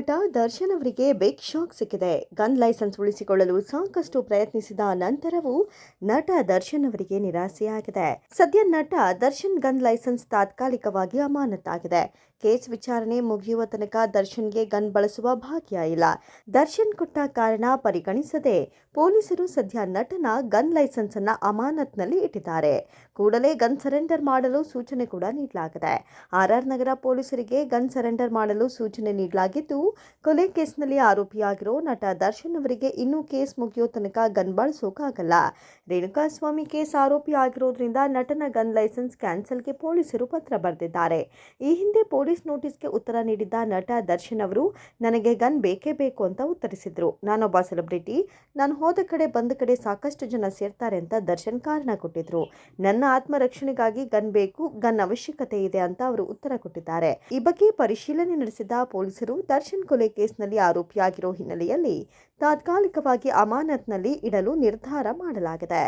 ನಟ ದರ್ಶನ್ ಅವರಿಗೆ big shock ಸಿಕ್ಕಿದೆ. ಗನ್ ಲೈಸೆನ್ಸ್ ಉಳಿಸಿಕೊಳ್ಳಲು ಸಾಕಷ್ಟು ಪ್ರಯತ್ನಿಸಿದ ನಂತರವೂ ನಟ ದರ್ಶನ್ ಅವರಿಗೆ ನಿರಾಸೆಯಾಗಿದೆ. ಸದ್ಯ ನಟ ದರ್ಶನ್ ಗನ್ ಲೈಸೆನ್ಸ್ ತಾತ್ಕಾಲಿಕವಾಗಿ ಅಮಾನತಾಗಿದೆ. ಕೇಸ್ ವಿಚಾರಣೆ ಮುಗಿಯುವ ತನಕ ದರ್ಶನ್ಗೆ ಗನ್ ಬಳಸುವ ಭಾಗ್ಯ ಇಲ್ಲ. ದರ್ಶನ್ ಕೊಟ್ಟ ಕಾರಣ ಪರಿಗಣಿಸದೆ ಪೊಲೀಸರು ಸದ್ಯ ನಟನ ಗನ್ ಲೈಸೆನ್ಸ್ ಅನ್ನ ಅಮಾನತ್ನಲ್ಲಿ ಇಟ್ಟಿದ್ದಾರೆ. ಕೂಡಲೇ ಗನ್ ಸರೆಂಡರ್ ಮಾಡಲು ಸೂಚನೆ ಕೂಡ ನೀಡಲಾಗಿದೆ. ಆರ್ಆರ್ ನಗರ ಪೊಲೀಸರಿಗೆ ಗನ್ ಸರೆಂಡರ್ ಮಾಡಲು ಸೂಚನೆ ನೀಡಲಾಗಿದ್ದು, ಕೊಲೆ ಕೇಸ್ನಲ್ಲಿ ಆರೋಪಿಯಾಗಿರೋ ನಟ ದರ್ಶನ್ ಅವರಿಗೆ ಇನ್ನೂ ಕೇಸ್ ಮುಗಿಯೋ ತನಕ ಗನ್ ಬಳಸೋಕ್ಕಾಗಲ್ಲ ರೇಣುಕಾಸ್ವಾಮಿ ಕೇಸ್ ಆರೋಪಿ ಆಗಿರೋದ್ರಿಂದ ನಟನ ಗನ್ ಲೈಸೆನ್ಸ್ ಕ್ಯಾನ್ಸಲ್ಗೆ ಪೊಲೀಸರು ಪತ್ರ ಬರೆದಿದ್ದಾರೆ. ಈ ಹಿಂದೆ ಪೊಲೀಸ್ ನೋಟಿಸ್ಗೆ ಉತ್ತರ ನೀಡಿದ್ದ ನಟ ದರ್ಶನ್ ಅವರು, ನನಗೆ ಗನ್ ಬೇಕೇ ಬೇಕು ಅಂತ ಉತ್ತರಿಸಿದ್ರು. ನಾನೊಬ್ಬ ಸೆಲೆಬ್ರಿಟಿ. ನಾನು ಹೋದ ಕಡೆ ಬಂದ ಕಡೆ ಸಾಕಷ್ಟು ಜನ ಸೇರ್ತಾರೆ ಅಂತ ದರ್ಶನ್ ಕಾರಣ ಕೊಟ್ಟಿದ್ರು. ನನ್ನ ಆತ್ಮರಕ್ಷಣೆಗಾಗಿ ಗನ್ ಬೇಕು, ಗನ್ ಅವಶ್ಯಕತೆ ಇದೆ ಅಂತ ಅವರು ಉತ್ತರ ಕೊಟ್ಟಿದ್ದಾರೆ. ಈ ಬಗ್ಗೆ ಪರಿಶೀಲನೆ ನಡೆಸಿದ ಪೊಲೀಸರು, ದರ್ಶನ್ ಕೊಲೆ ಕೇಸ್ನಲ್ಲಿ ಆರೋಪಿಯಾಗಿರೋ ಹಿನ್ನೆಲೆಯಲ್ಲಿ ತಾತ್ಕಾಲಿಕವಾಗಿ ಅಮಾನತ್ನಲ್ಲಿ ಇಡಲು ನಿರ್ಧಾರ ಮಾಡಲಾಗಿದೆ.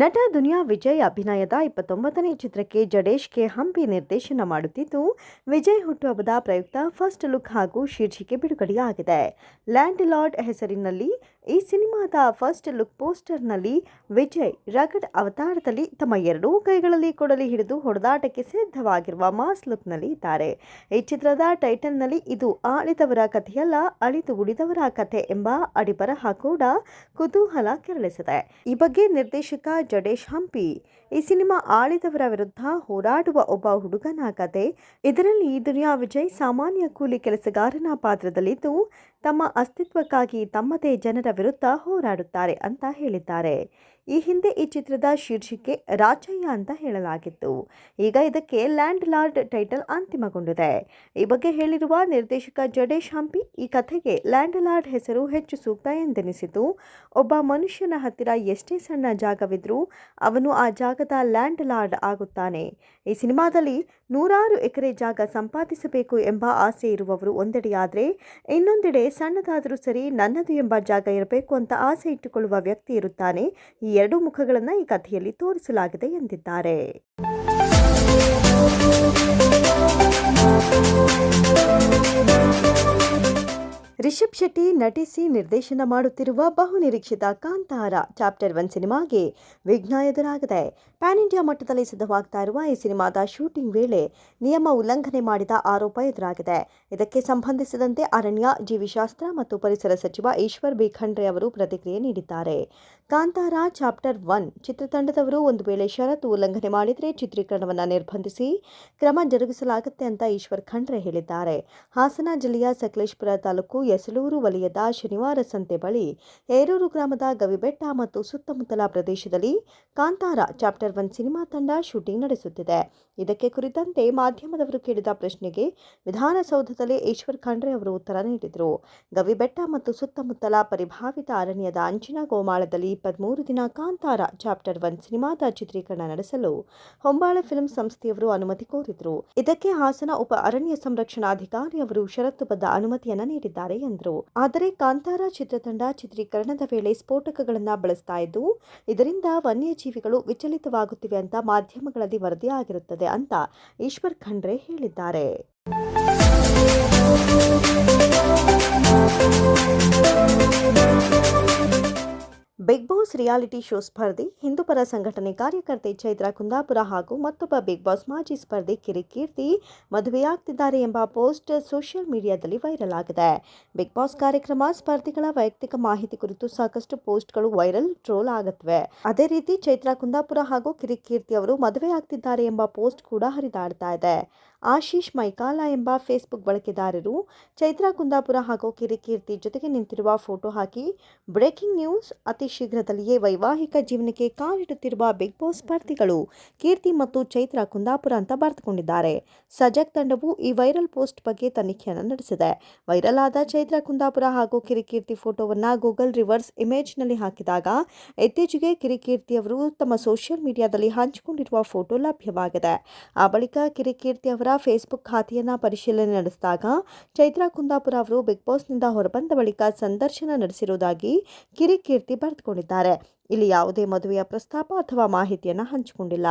ನಟ ದುನಿಯಾ ವಿಜಯ್ ಅಭಿನಯದ ಇಪ್ಪತ್ತೊಂಬತ್ತನೇ ಚಿತ್ರಕ್ಕೆ ಜಡೇಶ್ ಕೆ ಹಂಪಿ ನಿರ್ದೇಶನ ಮಾಡುತ್ತಿದ್ದು, ವಿಜಯ್ ಹುಟ್ಟುಹಬ್ಬದ ಪ್ರಯುಕ್ತ ಫಸ್ಟ್ ಲುಕ್ ಹಾಗೂ ಶೀರ್ಷಿಕೆ ಬಿಡುಗಡೆಯಾಗಿದೆ. ಲ್ಯಾಂಡ್ ಲಾರ್ಡ್ ಹೆಸರಿನಲ್ಲಿ ಈ ಸಿನಿಮಾದ ಫಸ್ಟ್ ಲುಕ್ ಪೋಸ್ಟರ್ನಲ್ಲಿ ವಿಜಯ್ ರಗಡ್ ಅವತಾರದಲ್ಲಿ ತಮ್ಮ ಎರಡೂ ಕೈಗಳಲ್ಲಿ ಕೊಡಲಿ ಹಿಡಿದು ಹೊಡೆದಾಟಕ್ಕೆ ಸಿದ್ಧವಾಗಿರುವ ಮಾಸ್ ಲುಕ್ನಲ್ಲಿ ಇದ್ದಾರೆ. ಈ ಚಿತ್ರದ ಟೈಟಲ್ನಲ್ಲಿ ಇದು ಆಳಿದವರ ಕಥೆಯಲ್ಲ, ಅಳಿದು ಉಳಿದವರ ಕಥೆ ಎಂಬ ಅಡಿಬರಹ ಕೂಡ ಕುತೂಹಲ ಕೆರಳಿಸಿದೆ. ಈ ಬಗ್ಗೆ ನಿರ್ದೇಶಕ ಜಡೇಶ್ ಹಂಪಿ ಈ ಸಿನಿಮಾ ಆಳಿದವರ ವಿರುದ್ಧ ಹೋರಾಡುವ ಒಬ್ಬ ಹುಡುಗನ ಕತೆ ಇದರಲ್ಲಿ ದುನಿಯಾ ವಿಜಯ್ ಸಾಮಾನ್ಯ ಕೂಲಿ ಕೆಲಸಗಾರನ ಪಾತ್ರದಲ್ಲಿದ್ದು, ತಮ್ಮ ಅಸ್ತಿತ್ವಕ್ಕಾಗಿ ತಮ್ಮದೇ ಜನರ ವಿರುದ್ಧ ಹೋರಾಡುತ್ತಾರೆ ಅಂತ ಹೇಳಿದ್ದಾರೆ. ಈ ಹಿಂದೆ ಈ ಚಿತ್ರದ ಶೀರ್ಷಿಕೆ ರಾಜಯ್ಯ ಅಂತ ಹೇಳಲಾಗಿತ್ತು. ಈಗ ಇದಕ್ಕೆ ಲ್ಯಾಂಡ್ ಲಾರ್ಡ್ ಟೈಟಲ್ ಅಂತಿಮಗೊಂಡಿದೆ. ಈ ಬಗ್ಗೆ ಹೇಳಿರುವ ನಿರ್ದೇಶಕ ಜಡೇಶ್ ಹಂಪಿ ಈ ಕಥೆಗೆ ಲ್ಯಾಂಡ್ ಲಾರ್ಡ್ ಹೆಸರು ಹೆಚ್ಚು ಸೂಕ್ತ ಎಂದೆನಿಸಿತು. ಒಬ್ಬ ಮನುಷ್ಯನ ಹತ್ತಿರ ಎಷ್ಟೇ ಸಣ್ಣ ಜಾಗವಿದ್ರೂ ಅವನು ಆ ಜಾಗದ ಲ್ಯಾಂಡ್ ಲಾರ್ಡ್ ಆಗುತ್ತಾನೆ. ಈ ಸಿನಿಮಾದಲ್ಲಿ ನೂರಾರು ಎಕರೆ ಜಾಗ ಸಂಪಾದಿಸಬೇಕು ಎಂಬ ಆಸೆ ಇರುವವರು ಒಂದೆಡೆಯಾದರೆ ಇನ್ನೊಂದೆಡೆ ಸಣ್ಣದಾದರೂ ಸರಿ ನನ್ನದು ಎಂಬ ಜಾಗ ಇರಬೇಕು ಅಂತ ಆಸೆ ಇಟ್ಟುಕೊಳ್ಳುವ ವ್ಯಕ್ತಿ ಇರುತ್ತಾನೆ ಎರಡು ಮುಖಗಳನ್ನು ಈ ಕಥೆಯಲ್ಲಿ ತೋರಿಸಲಾಗಿದೆ ಎಂದಿದ್ದಾರೆ. ರಿಷಬ್ ಶೆಟ್ಟಿ ನಟಿಸಿ ನಿರ್ದೇಶನ ಮಾಡುತ್ತಿರುವ ಬಹುನಿರೀಕ್ಷಿತ ಕಾಂತಾರ ಚಾಪ್ಟರ್ ಒನ್ ಸಿನಿಮಾಗೆ ವಿಘ್ನ ಎದುರಾಗಿದೆ ಪ್ಯಾನ್ ಇಂಡಿಯಾ ಮಟ್ಟದಲ್ಲಿ ಸಿದ್ಧವಾಗ್ತಾ ಇರುವ ಈ ಸಿನಿಮಾದ ಶೂಟಿಂಗ್ ವೇಳೆ ನಿಯಮ ಉಲ್ಲಂಘನೆ ಮಾಡಿದ ಆರೋಪ ಎದುರಾಗಿದೆ. ಇದಕ್ಕೆ ಸಂಬಂಧಿಸಿದಂತೆ ಅರಣ್ಯ, ಜೀವಿಶಾಸ್ತ್ರ ಮತ್ತು ಪರಿಸರ ಸಚಿವ ಈಶ್ವರ್ ಬಿ. ಖಂಡ್ರೆ ಅವರು ಪ್ರತಿಕ್ರಿಯೆ ನೀಡಿದ್ದಾರೆ. ಕಾಂತಾರ ಚಾಪ್ಟರ್ ಒನ್ ಚಿತ್ರತಂಡದವರು ಒಂದು ವೇಳೆ ಷರತ್ತು ಉಲ್ಲಂಘನೆ ಮಾಡಿದರೆ ಚಿತ್ರೀಕರಣವನ್ನು ನಿರ್ಬಂಧಿಸಿ ಕ್ರಮ ಜರುಗಿಸಲಾಗುತ್ತೆ ಅಂತ ಈಶ್ವರ್ ಖಂಡ್ರೆ ಹೇಳಿದ್ದಾರೆ. ಹಾಸನ ಜಿಲ್ಲೆಯ ಸಕಲೇಶ್ಪುರ ತಾಲೂಕು ಯಸಲೂರು ವಲಯದ ಶನಿವಾರ ಸಂತೆ ಬಳಿ ಹೇರೂರು ಗ್ರಾಮದ ಗವಿಬೆಟ್ಟ ಮತ್ತು ಸುತ್ತಮುತ್ತಲ ಪ್ರದೇಶದಲ್ಲಿ ಕಾಂತಾರ ಚಾಪ್ಟರ್ ಒನ್ ಸಿನಿಮಾ ತಂಡ ಶೂಟಿಂಗ್ ನಡೆಸುತ್ತಿದೆ. ಇದಕ್ಕೆ ಕುರಿತಂತೆ ಮಾಧ್ಯಮದವರು ಕೇಳಿದ ಪ್ರಶ್ನೆಗೆ ವಿಧಾನಸೌಧದಲ್ಲಿ ಈಶ್ವರ್ ಖಂಡ್ರೆ ಅವರು ಉತ್ತರ ನೀಡಿದರು. ಗವಿಬೆಟ್ಟ ಮತ್ತು ಸುತ್ತಮುತ್ತಲ ಪರಿಭಾವಿತ ಅರಣ್ಯದ ಅಂಚಿನ ಗೋಮಾಳದಲ್ಲಿ ಇಪ್ಪತ್ಮೂರು ದಿನ ಕಾಂತಾರ ಚಾಪ್ಟರ್ ಒನ್ ಸಿನಿಮಾದ ಚಿತ್ರೀಕರಣ ನಡೆಸಲು ಹೊಂಬಾಳ ಫಿಲ್ಮ್ ಸಂಸ್ಥೆಯವರು ಅನುಮತಿ ಕೋರಿದ್ರು. ಇದಕ್ಕೆ ಹಾಸನ ಉಪ ಅರಣ್ಯ ಸಂರಕ್ಷಣಾಧಿಕಾರಿ ಅವರು ಷರತ್ತುಬದ್ಧ ಅನುಮತಿಯನ್ನು ನೀಡಿದ್ದಾರೆ ಎಂದರು. ಆದರೆ ಕಾಂತಾರ ಚಿತ್ರತಂಡ ಚಿತ್ರೀಕರಣದ ವೇಳೆ ಸ್ಫೋಟಕಗಳನ್ನು ಬಳಸ್ತಾ ಇದ್ದು, ಇದರಿಂದ ವನ್ಯಜೀವಿಗಳು ವಿಚಲಿತವಾಗುತ್ತಿವೆ ಅಂತ ಮಾಧ್ಯಮಗಳಲ್ಲಿ ವರದಿಯಾಗಿರುತ್ತದೆ ಅಂತ ಈಶ್ವರ್ ಖಂಡ್ರೆ ಹೇಳಿದ್ದಾರೆ. ಬಿಗ್ ಬಾಸ್ ರಿಯಾಲಿಟಿ ಶೋ ಸ್ಪರ್ಧಿ, ಹಿಂದೂಪರ ಸಂಘಟನೆ ಕಾರ್ಯಕರ್ತೆ ಚೈತ್ರ ಕುಂದಾಪುರ ಹಾಗೂ ಮತ್ತೊಬ್ಬ ಬಿಗ್ ಬಾಸ್ ಮಾಜಿ ಸ್ಪರ್ಧಿ ಕಿರಿಕೀರ್ತಿ ಮದುವೆಯಾಗ್ತಿದ್ದಾರೆ ಎಂಬ ಪೋಸ್ಟ್ ಸೋಷಿಯಲ್ ಮೀಡಿಯಾದಲ್ಲಿ ವೈರಲ್ ಆಗಿದೆ. ಬಿಗ್ ಬಾಸ್ ಕಾರ್ಯಕ್ರಮ ಸ್ಪರ್ಧಿಗಳ ವೈಯಕ್ತಿಕ ಮಾಹಿತಿ ಕುರಿತು ಸಾಕಷ್ಟು ಪೋಸ್ಟ್ಗಳು ವೈರಲ್, ಟ್ರೋಲ್ ಆಗುತ್ತವೆ ಅದೇ ರೀತಿ ಚೈತ್ರ ಕುಂದಾಪುರ ಹಾಗೂ ಕಿರಿಕೀರ್ತಿ ಅವರು ಮದುವೆಯಾಗ್ತಿದ್ದಾರೆ ಎಂಬ ಪೋಸ್ಟ್ ಕೂಡ ಹರಿದಾಡ್ತಾ ಇದೆ. ಆಶೀಶ್ ಮೈಕಾಲ ಎಂಬ ಫೇಸ್ಬುಕ್ ಬಳಕೆದಾರರು ಚೈತ್ರಾ ಕುಂದಾಪುರ ಹಾಗೂ ಕಿರಿಕೀರ್ತಿ ಜೊತೆಗೆ ನಿಂತಿರುವ ಫೋಟೋ ಹಾಕಿ, ಬ್ರೇಕಿಂಗ್ ನ್ಯೂಸ್, ಅತಿ ಶೀಘ್ರದಲ್ಲಿಯೇ ವೈವಾಹಿಕ ಜೀವನಕ್ಕೆ ಕಾಲಿಡುತ್ತಿರುವ ಬಿಗ್ ಬಾಸ್ ಸ್ಪರ್ಧಿಗಳು ಕೀರ್ತಿ ಮತ್ತು ಚೈತ್ರಾ ಕುಂದಾಪುರ ಅಂತ ಬರೆದುಕೊಂಡಿದ್ದಾರೆ ಸಜಗ್ ತಂಡವು ಈ ವೈರಲ್ ಪೋಸ್ಟ್ ಬಗ್ಗೆ ತನಿಖೆಯನ್ನು ನಡೆಸಿದೆ. ವೈರಲ್ ಆದ ಚೈತ್ರ ಕುಂದಾಪುರ ಹಾಗೂ ಕಿರಿಕೀರ್ತಿ ಫೋಟೋವನ್ನು ಗೂಗಲ್ ರಿವರ್ಸ್ ಇಮೇಜ್ನಲ್ಲಿ ಹಾಕಿದಾಗ, ಇತ್ತೀಚೆಗೆ ಕಿರಿಕೀರ್ತಿ ಅವರು ತಮ್ಮ ಸೋಷಿಯಲ್ ಮೀಡಿಯಾದಲ್ಲಿ ಹಂಚಿಕೊಂಡಿರುವ ಫೋಟೋ ಲಭ್ಯವಾಗಿದೆ. ಆ ಬಳಿಕ ಕಿರಿಕೀರ್ತಿ ಅವರ ಫೇಸ್ಬುಕ್ ಖಾತೆಯನ್ನು ಪರಿಶೀಲನೆ ನಡೆಸಿದಾಗ ಚೈತ್ರಾ ಕುಂದಾಪುರ ಅವರು ಬಿಗ್ ಬಾಸ್ನಿಂದ ಹೊರಬಂದ ಬಳಿಕ ಸಂದರ್ಶನ ನಡೆಸಿರುವುದಾಗಿ ಕಿರಿಕೀರ್ತಿ ಬರೆದುಕೊಂಡಿದ್ದಾರೆ. ಇಲ್ಲಿ ಯಾವುದೇ ಮದುವೆಯ ಪ್ರಸ್ತಾಪ ಅಥವಾ ಮಾಹಿತಿಯನ್ನು ಹಂಚಿಕೊಂಡಿಲ್ಲ.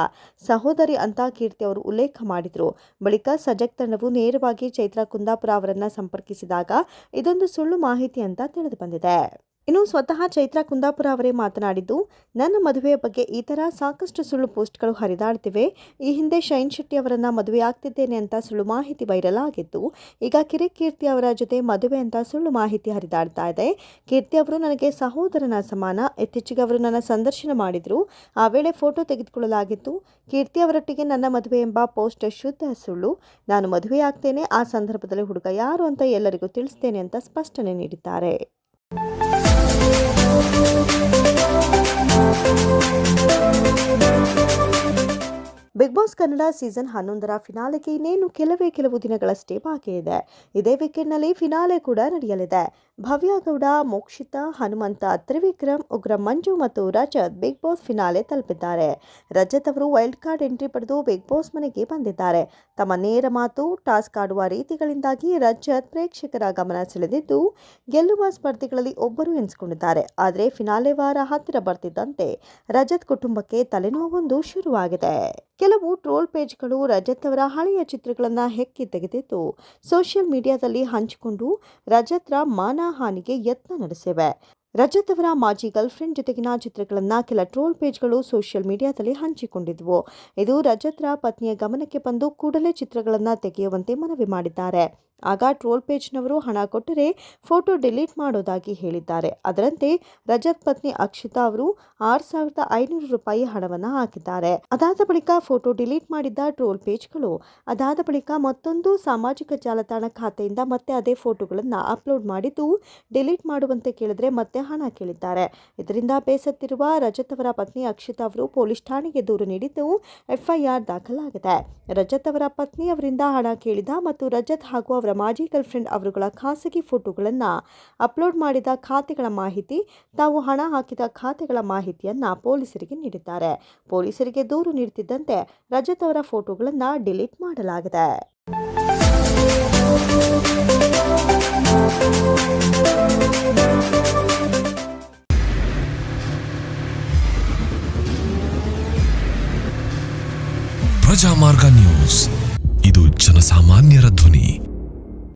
ಸಹೋದರಿ ಅಂತ ಕೀರ್ತಿ ಅವರು ಉಲ್ಲೇಖ ಮಾಡಿದರು. ಬಳಿಕ ಸಜಗ್ ತಂಡವು ನೇರವಾಗಿ ಚೈತ್ರಾ ಕುಂದಾಪುರ ಅವರನ್ನು ಸಂಪರ್ಕಿಸಿದಾಗ ಇದೊಂದು ಸುಳ್ಳು ಮಾಹಿತಿ ಅಂತ ತಿಳಿದು ಬಂದಿದೆ. ಇನ್ನು ಸ್ವತಃ ಚೈತ್ರಾ ಕುಂದಾಪುರ ಅವರೇ ಮಾತನಾಡಿದ್ದು, ನನ್ನ ಮದುವೆಯ ಬಗ್ಗೆ ಈ ಥರ ಸಾಕಷ್ಟು ಸುಳ್ಳು ಪೋಸ್ಟ್ಗಳು ಹರಿದಾಡ್ತಿವೆ. ಈ ಹಿಂದೆ ಶೈನ್ ಶೆಟ್ಟಿ ಅವರನ್ನು ಮದುವೆ ಆಗ್ತಿದ್ದೇನೆ ಅಂತ ಸುಳ್ಳು ಮಾಹಿತಿ ವೈರಲ್ ಆಗಿತ್ತು ಈಗ ಕಿರಿಕೀರ್ತಿ ಅವರ ಜೊತೆ ಮದುವೆ ಅಂತ ಸುಳ್ಳು ಮಾಹಿತಿ ಹರಿದಾಡ್ತಾ ಇದೆ. ಕೀರ್ತಿ ಅವರು ನನಗೆ ಸಹೋದರನ ಸಮಾನ. ಇತ್ತೀಚೆಗೆ ಅವರು ನನ್ನ ಸಂದರ್ಶನ ಮಾಡಿದ್ರು. ಆ ವೇಳೆ ಫೋಟೋ ತೆಗೆದುಕೊಳ್ಳಲಾಗಿತ್ತು. ಕೀರ್ತಿ ಅವರೊಟ್ಟಿಗೆ ನನ್ನ ಮದುವೆ ಎಂಬ ಪೋಸ್ಟ್ ಶುದ್ಧ ಸುಳ್ಳು. ನಾನು ಮದುವೆ ಆಗ್ತೇನೆ ಆ ಸಂದರ್ಭದಲ್ಲಿ ಹುಡುಗ ಯಾರು ಅಂತ ಎಲ್ಲರಿಗೂ ತಿಳಿಸ್ತೇನೆ ಅಂತ ಸ್ಪಷ್ಟನೆ ನೀಡಿದ್ದಾರೆ. ಬಿಗ್ ಬಾಸ್ ಕನ್ನಡ ಸೀಸನ್ ಹನ್ನೊಂದರ ಫಿನಾಲೆಗೆ ಇನ್ನೇನು ಕೆಲವೇ ಕೆಲವು ದಿನಗಳಷ್ಟೇ ಬಾಕಿ ಇದೆ. ಇದೇ ವೀಕೆಂಡ್ನಲ್ಲಿ ಫಿನಾಲೆ ಕೂಡ ನಡೆಯಲಿದೆ. ಭವ್ಯ ಗೌಡ ಮೋಕ್ಷಿತ, ಹನುಮಂತ, ತ್ರಿವಿಕ್ರಮ್, ಉಗ್ರ ಮಂಜು ಮತ್ತು ರಜತ್ ಬಿಗ್ ಬಾಸ್ ಫಿನಾಲೆ ತಲುಪಿದ್ದಾರೆ. ರಜತ್ ಅವರು ವೈಲ್ಡ್ ಕಾರ್ಡ್ ಎಂಟ್ರಿ ಪಡೆದು ಬಿಗ್ ಬಾಸ್ ಮನೆಗೆ ಬಂದಿದ್ದಾರೆ. ತಮ್ಮ ನೇರ ಮಾತು ಟಾಸ್ಕ್ ಆಡುವ ರೀತಿಗಳಿಂದಾಗಿ ರಜತ್ ಪ್ರೇಕ್ಷಕರ ಗಮನ ಸೆಳೆದಿದ್ದು, ಗೆಲ್ಲುವ ಸ್ಪರ್ಧಿಗಳಲ್ಲಿ ಒಬ್ಬರು ಎನಿಸಿಕೊಂಡಿದ್ದಾರೆ. ಆದರೆ ಫಿನಾಲೆ ವಾರ ಹತ್ತಿರ ಬರ್ತಿದ್ದಂತೆ ರಜತ್ ಕುಟುಂಬಕ್ಕೆ ತಲೆನೋವೊಂದು ಶುರುವಾಗಿದೆ. ಕೆಲವು ಟ್ರೋಲ್ ಪೇಜ್ಗಳು ರಜತ್ ಅವರ ಹಳೆಯ ಚಿತ್ರಗಳನ್ನು ಹೆಕ್ಕಿ ತೆಗೆದಿದ್ದು, ಸೋಷಿಯಲ್ ಮೀಡಿಯಾದಲ್ಲಿ ಹಂಚಿಕೊಂಡು ರಜತ್ರ ಮಾನಹಾನಿಗೆ ಯತ್ನ ನಡೆಸಿವೆ. ರಜತ್ ಅವರ ಮಾಜಿ ಗರ್ಲ್ಫ್ರೆಂಡ್ ಜೊತೆಗಿನ ಚಿತ್ರಗಳನ್ನು ಕೆಲ ಟ್ರೋಲ್ ಪೇಜ್ಗಳು ಸೋಷಿಯಲ್ ಮೀಡಿಯಾದಲ್ಲಿ ಹಂಚಿಕೊಂಡಿದ್ವು. ಇದು ರಜತ್ರ ಪತ್ನಿಯ ಗಮನಕ್ಕೆ ಬಂದು ಕೂಡಲೇ ಚಿತ್ರಗಳನ್ನು ತೆಗೆಯುವಂತೆ ಮನವಿ ಮಾಡಿದ್ದಾರೆ. ಆಗ ಟ್ರೋಲ್ ಪೇಜ್ನವರು ಹಣ ಕೊಟ್ಟರೆ ಫೋಟೋ ಡಿಲೀಟ್ ಮಾಡೋದಾಗಿ ಹೇಳಿದ್ದಾರೆ. ಅದರಂತೆ ರಜತ್ ಪತ್ನಿ ಅಕ್ಷಿತಾ ಅವರು ಆರು ಸಾವಿರದ ಐನೂರು ರೂಪಾಯಿ ಹಣವನ್ನು ಹಾಕಿದ್ದಾರೆ. ಅದಾದ ಬಳಿಕ ಫೋಟೋ ಡಿಲೀಟ್ ಮಾಡಿದ್ದ ಟ್ರೋಲ್ ಪೇಜ್ಗಳು, ಅದಾದ ಬಳಿಕ ಮತ್ತೊಂದು ಸಾಮಾಜಿಕ ಜಾಲತಾಣ ಖಾತೆಯಿಂದ ಮತ್ತೆ ಅದೇ ಫೋಟೋಗಳನ್ನು ಅಪ್ಲೋಡ್ ಮಾಡಿದ್ದು ಡಿಲೀಟ್ ಮಾಡುವಂತೆ ಕೇಳಿದ್ರೆ ಮತ್ತೆ ಹಣ ಕೇಳಿದ್ದಾರೆ. ಇದರಿಂದ ಬೇಸತ್ತಿರುವ ರಜತ್ ಅವರ ಪತ್ನಿ ಅಕ್ಷಿತಾ ಅವರು ಪೊಲೀಸ್ ಠಾಣೆಗೆ ದೂರು ನೀಡಿದ್ದು ಎಫ್ಐಆರ್ ದಾಖಲಾಗಿದೆ. ರಜತ್ ಅವರ ಪತ್ನಿ ಅವರಿಂದ ಹಣ ಕೇಳಿದ ಮತ್ತು ರಜತ್ ಹಾಗೂ ಅವರ ಮಾಜಿ ಗರ್ಲ್ಫ್ರೆಂಡ್ ಅವರುಗಳ ಖಾಸಗಿ ಫೋಟೋಗಳನ್ನು ಅಪ್ಲೋಡ್ ಮಾಡಿದ ಖಾತೆಗಳ ಮಾಹಿತಿ, ತಾವು ಹಣ ಹಾಕಿದ ಖಾತೆಗಳ ಮಾಹಿತಿಯನ್ನು ಪೊಲೀಸರಿಗೆ ನೀಡಿದ್ದಾರೆ. ಪೊಲೀಸರಿಗೆ ದೂರು ನೀಡುತ್ತಿದ್ದಂತೆ ರಜತ್ ಅವರ ಫೋಟೋಗಳನ್ನು ಡಿಲೀಟ್ ಮಾಡಲಾಗಿದೆ. ಪ್ರಜಾಮಾರ್ಗ ನ್ಯೂಸ್. ಇದು ಜನಸಾಮಾನ್ಯರ ಧ್ವನಿ.